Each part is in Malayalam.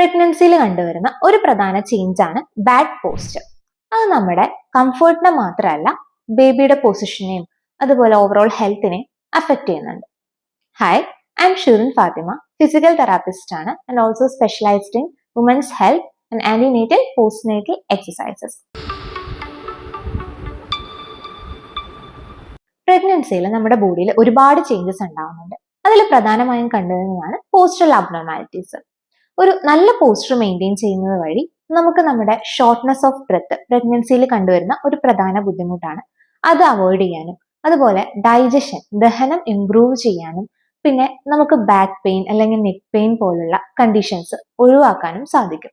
പ്രഗ്നൻസിയിൽ കണ്ടുവരുന്ന ഒരു പ്രധാന ചേഞ്ച് ആണ് ബാഡ് പോസ്റ്റർ അത് നമ്മുടെ കംഫർട്ടിനെ മാത്രമല്ല ബേബിയുടെ പൊസിഷനെയും അതുപോലെ ഓവറോൾ ഹെൽത്തിനെയും അഫക്റ്റ് ചെയ്യുന്നുണ്ട്. Hi I'm Shurin Fathima physical therapist ആണ് and also specialised in women's health and antenatal postnatal exercises പ്രഗ്നൻസിയിൽ നമ്മുടെ ബോഡിയിൽ ഒരുപാട് ചേഞ്ചസ് ഉണ്ടാവുന്നുണ്ട്. അതിൽ പ്രധാനമായും കണ്ടുവരുന്നതാണ് പോസ്റ്റൽ അബ്നോർമാലിറ്റീസ് ഒരു നല്ല പോസ്റ്റർ മെയിന്റെയിൻ ചെയ്യുന്നത് വഴി നമുക്ക് നമ്മുടെ ഷോർട്ട്നെസ് ഓഫ് ബ്രെത്ത് പ്രഗ്നൻസിയിൽ കണ്ടുവരുന്ന ഒരു പ്രധാന ബുദ്ധിമുട്ടാണ്. അത് അവോയ്ഡ് ചെയ്യാനും അതുപോലെ ഡൈജഷൻ ദഹനം ഇംപ്രൂവ് ചെയ്യാനും പിന്നെ നമുക്ക് ബാക്ക് പെയിൻ അല്ലെങ്കിൽ നെക്ക് പെയിൻ പോലുള്ള കണ്ടീഷൻസ് ഒഴിവാക്കാനും സാധിക്കും.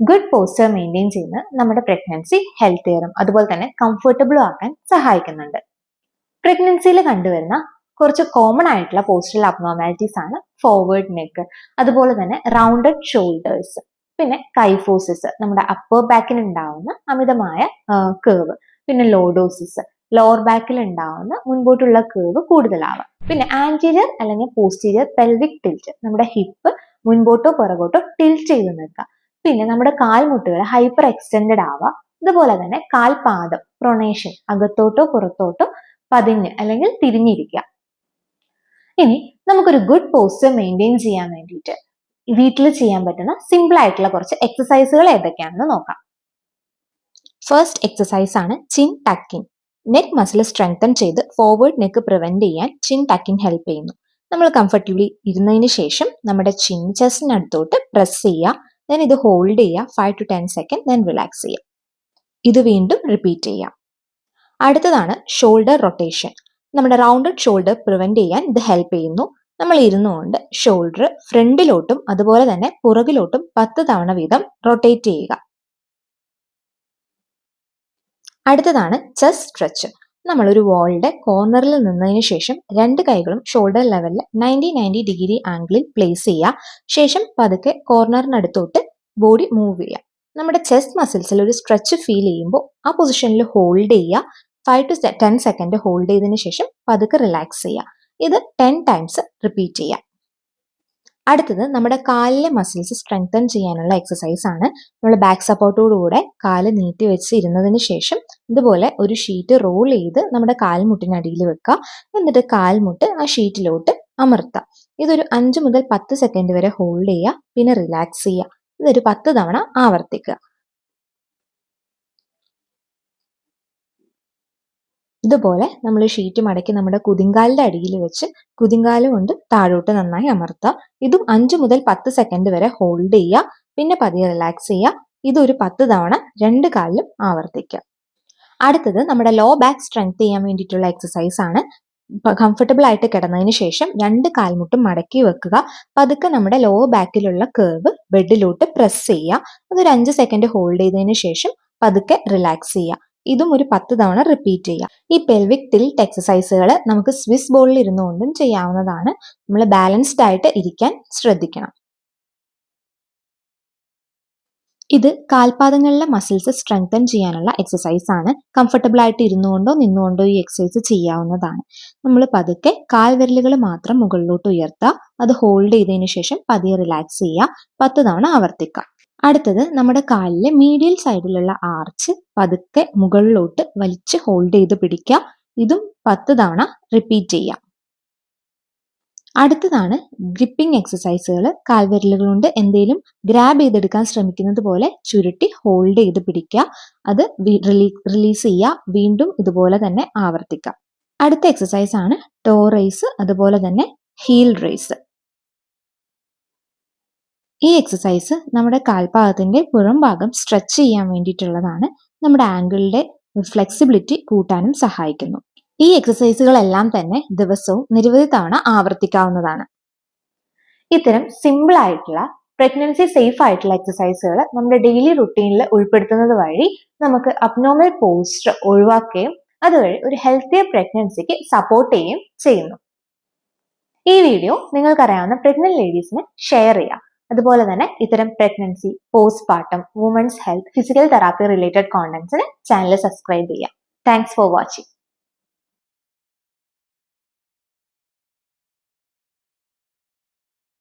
ഗുഡ് പോസ്റ്റർ മെയിന്റെയിൻ ചെയ്യുന്നത് നമ്മുടെ പ്രഗ്നൻസി ഹെൽത്തിയറും അതുപോലെ തന്നെ കംഫർട്ടബിളും ആക്കാൻ സഹായിക്കുന്നുണ്ട്. പ്രഗ്നൻസിയിൽ കണ്ടുവരുന്ന കുറച്ച് കോമൺ ആയിട്ടുള്ള പോസ്റ്റൽ അബ്നോർമാലിറ്റീസ് ആണ് ഫോർവേഡ് നെക്ക് അതുപോലെ തന്നെ റൗണ്ടഡ് ഷോൾഡേഴ്സ് പിന്നെ കൈഫോസിസ് നമ്മുടെ അപ്പർ ബാക്കിൽ ഉണ്ടാവുന്ന അമിതമായ കേവ് പിന്നെ ലോഡോസിസ് ലോവർ ബാക്കിൽ ഉണ്ടാവുന്ന മുൻപോട്ടുള്ള കേവ് കൂടുതലാവാം. പിന്നെ ആന്റീരിയർ അല്ലെങ്കിൽ പോസ്റ്റീരിയർ പെൽവിക് ടിൽറ്റ് നമ്മുടെ ഹിപ്പ് മുൻപോട്ടോ പുറകോട്ടോ ടിൽറ്റ് ചെയ്ത് നിൽക്കുക. പിന്നെ നമ്മുടെ കാൽമുട്ടുകൾ ഹൈപ്പർ എക്സ്റ്റെൻഡഡ് ആവുക അതുപോലെ തന്നെ കാൽപാദം പ്രൊണേഷൻ അകത്തോട്ടോ പുറത്തോട്ടോ പതിഞ്ഞ് അല്ലെങ്കിൽ തിരിഞ്ഞിരിക്കുക. ഇനി നമുക്കൊരു ഗുഡ് പോസ്റ്റർ മെയിന്റെയിൻ ചെയ്യാൻ വേണ്ടിയിട്ട് വീട്ടിൽ ചെയ്യാൻ പറ്റുന്ന സിമ്പിൾ ആയിട്ടുള്ള കുറച്ച് എക്സസൈസുകൾ ഏതൊക്കെയാണെന്ന് നോക്കാം. ഫസ്റ്റ് എക്സസൈസ് ആണ് chin tucking neck muscle strengthen ചെയ്ത് ഫോർവേഡ് നെക്ക് പ്രിവെന്റ് ചെയ്യാൻ ചിൻ ടക്കിംഗ് ഹെൽപ്പ് ചെയ്യുന്നു. നമ്മൾ കംഫർട്ടബിളി ഇരുന്നതിന് ശേഷം നമ്മുടെ ചിൻ ചെസ്റ്റിനടുത്തോട്ട് പ്രസ് ചെയ്യുക. ദെൻ ഇത് ഹോൾഡ് ചെയ്യുക. Five to ten second then relax ചെയ്യുക. ഇത് വീണ്ടും റിപ്പീറ്റ് ചെയ്യാം അടുത്തതാണ് ഷോൾഡർ റൊട്ടേഷൻ നമ്മുടെ റൗണ്ടഡ് ഷോൾഡർ പ്രിവെന്റ് ചെയ്യാൻ ഇത് ഹെൽപ്പ് ചെയ്യുന്നു. നമ്മൾ ഇരുന്നുകൊണ്ട് ഷോൾഡർ ഫ്രണ്ടിലോട്ടും അതുപോലെ തന്നെ പുറകിലോട്ടും പത്ത് തവണ വീതം റൊട്ടേറ്റ് ചെയ്യുക. അടുത്തതാണ് ചെസ്റ്റ് സ്ട്രെച്ച് നമ്മൾ ഒരു വാളിന്റെ കോർണറിൽ നിന്നതിന് ശേഷം രണ്ട് കൈകളും ഷോൾഡർ ലെവലിൽ നയന്റി നയന്റി ഡിഗ്രി ആംഗിളിൽ പ്ലേസ് ചെയ്യുക. ശേഷം പതുക്കെ കോർണറിനടുത്തോട്ട് ബോഡി മൂവ് ചെയ്യുക. നമ്മുടെ ചെസ്റ്റ് മസിൽസിൽ ഒരു സ്ട്രെച്ച് ഫീൽ ചെയ്യുമ്പോൾ ആ പൊസിഷനിൽ ഹോൾഡ് ചെയ്യുക. Five to ten second hold ചെയ്തതിന് ശേഷം പതുക്കെ റിലാക്സ് ചെയ്യുക ഇത് ടെൻ ടൈംസ് റിപ്പീറ്റ് ചെയ്യുക അടുത്തത് നമ്മുടെ കാലിലെ മസിൽസ് സ്ട്രെങ്തൻ ചെയ്യാനുള്ള എക്സസൈസ് ആണ്. നമ്മൾ ബാക്ക് സപ്പോർട്ടോടുകൂടെ കാൽ നീട്ടി വെച്ച് ഇരുന്നതിന് ശേഷം ഇതുപോലെ ഒരു ഷീറ്റ് റോൾ ചെയ്ത് നമ്മുടെ കാൽമുട്ടിനടിയിൽ വെക്കുക എന്നിട്ട് കാൽമുട്ട് ആ ഷീറ്റിലോട്ട് അമർത്തുക ഇതൊരു അഞ്ച് മുതൽ പത്ത് സെക്കൻഡ് വരെ ഹോൾഡ് ചെയ്യുക പിന്നെ റിലാക്സ് ചെയ്യുക ഇതൊരു പത്ത് തവണ ആവർത്തിക്കുക. ഇതുപോലെ നമ്മൾ ഷീറ്റ് മടക്കി നമ്മുടെ കുതിങ്കാലിന്റെ അടിയിൽ വെച്ച് കുതിങ്കാൽ കൊണ്ട് താഴോട്ട് നന്നായി അമർത്തുക ഇതും അഞ്ച് മുതൽ പത്ത് സെക്കൻഡ് വരെ ഹോൾഡ് ചെയ്യുക. പിന്നെ പതിയെ റിലാക്സ് ചെയ്യുക. ഇതൊരു പത്ത് തവണ രണ്ട് കാലിലും ആവർത്തിക്കുക. അടുത്തത് നമ്മുടെ ലോ ബാക്ക് സ്ട്രെങ്ത് ചെയ്യാൻ വേണ്ടിയിട്ടുള്ള എക്സസൈസ് ആണ്. കംഫർട്ടബിൾ ആയിട്ട് കിടന്നതിന് ശേഷം രണ്ട് കാൽമുട്ടും മടക്കി വെക്കുക. പതുക്കെ നമ്മുടെ ലോ ബാക്കിലുള്ള കേർവ് ബെഡിലോട്ട് പ്രസ് ചെയ്യുക. അതൊരു അഞ്ച് സെക്കൻഡ് ഹോൾഡ് ചെയ്തതിന് ശേഷം പതുക്കെ റിലാക്സ് ചെയ്യുക. ഇതും ഒരു പത്ത് തവണ റിപ്പീറ്റ് ചെയ്യാം. ഈ പെൽവിക് ടിൽറ്റ് എക്സസൈസുകൾ നമുക്ക് സ്വിസ് ബോളിൽ ഇരുന്നുകൊണ്ടും ചെയ്യാവുന്നതാണ്. നമ്മൾ ബാലൻസ്ഡ് ആയിട്ട് ഇരിക്കാൻ ശ്രദ്ധിക്കണം. ഇത് കാൽപാദങ്ങളിലെ മസിൽസ് സ്ട്രെങ്തൻ ചെയ്യാനുള്ള എക്സസൈസ് ആണ്. കംഫർട്ടബിൾ ആയിട്ട് ഇരുന്നുകൊണ്ടോ നിന്നുകൊണ്ടോ ഈ എക്സസൈസ് ചെയ്യാവുന്നതാണ്. നമ്മൾ പതുക്കെ കാൽവിരലുകൾ മാത്രം മുകളിലോട്ട് ഉയർത്തുക അത് ഹോൾഡ് ചെയ്തതിന് ശേഷം പതിയെ റിലാക്സ് ചെയ്യുക പത്ത് തവണ ആവർത്തിക്കുക അടുത്തത് നമ്മുടെ കാലിലെ മീഡിയൽ സൈഡിലുള്ള ആർച്ച് പതുക്കെ മുകളിലോട്ട് വലിച്ച് ഹോൾഡ് ചെയ്ത് പിടിക്കുക. ഇതും പത്ത് തവണ റിപ്പീറ്റ് ചെയ്യാം അടുത്തതാണ് ഗ്രിപ്പിംഗ് എക്സസൈസുകൾ കാൽവിരലുകൾ കൊണ്ട് എന്തെങ്കിലും ഗ്രാബ് ചെയ്തെടുക്കാൻ ശ്രമിക്കുന്നത് പോലെ ചുരുട്ടി ഹോൾഡ് ചെയ്ത് പിടിക്കുക. അത് റിലീസ് ചെയ്യുക. വീണ്ടും ഇതുപോലെ തന്നെ ആവർത്തിക്കുക. അടുത്ത എക്സസൈസ് ആണ് ടോ റേസ് അതുപോലെ തന്നെ ഹീൽ റേസ് ഈ എക്സസൈസ് നമ്മുടെ കാൽഭാഗത്തിന്റെ പുറം ഭാഗം സ്ട്രെച്ച് ചെയ്യാൻ വേണ്ടിയിട്ടുള്ളതാണ് നമ്മുടെ ആംഗിളിന്റെ ഫ്ലെക്സിബിലിറ്റി കൂട്ടാനും സഹായിക്കുന്നു. ഈ എക്സസൈസുകളെല്ലാം തന്നെ ദിവസവും നിരവധി തവണ ആവർത്തിക്കാവുന്നതാണ്. ഇത്തരം സിമ്പിൾ ആയിട്ടുള്ള പ്രഗ്നൻസി സേഫ് ആയിട്ടുള്ള എക്സസൈസുകൾ നമ്മുടെ ഡെയിലി റുട്ടീനിൽ ഉൾപ്പെടുത്തുന്നത് വഴി നമുക്ക് അബ്നോമൽ പോസ്റ്റർ ഒഴിവാക്കുകയും അതുവഴി ഒരു ഹെൽത്തിയർ പ്രഗ്നൻസിക്ക് സപ്പോർട്ട് ചെയ്യുകയും ചെയ്യുന്നു. ഈ വീഡിയോ നിങ്ങൾക്കറിയാവുന്ന പ്രഗ്നന്റ് ലേഡീസിന് ഷെയർ ചെയ്യാം. അതുപോലെ തന്നെ ഇത്തരം pregnancy postpartum women's health physical therapy related കോണ്ടന്റ്സിന് channel subscribe ചെയ്യാം. Thanks for watching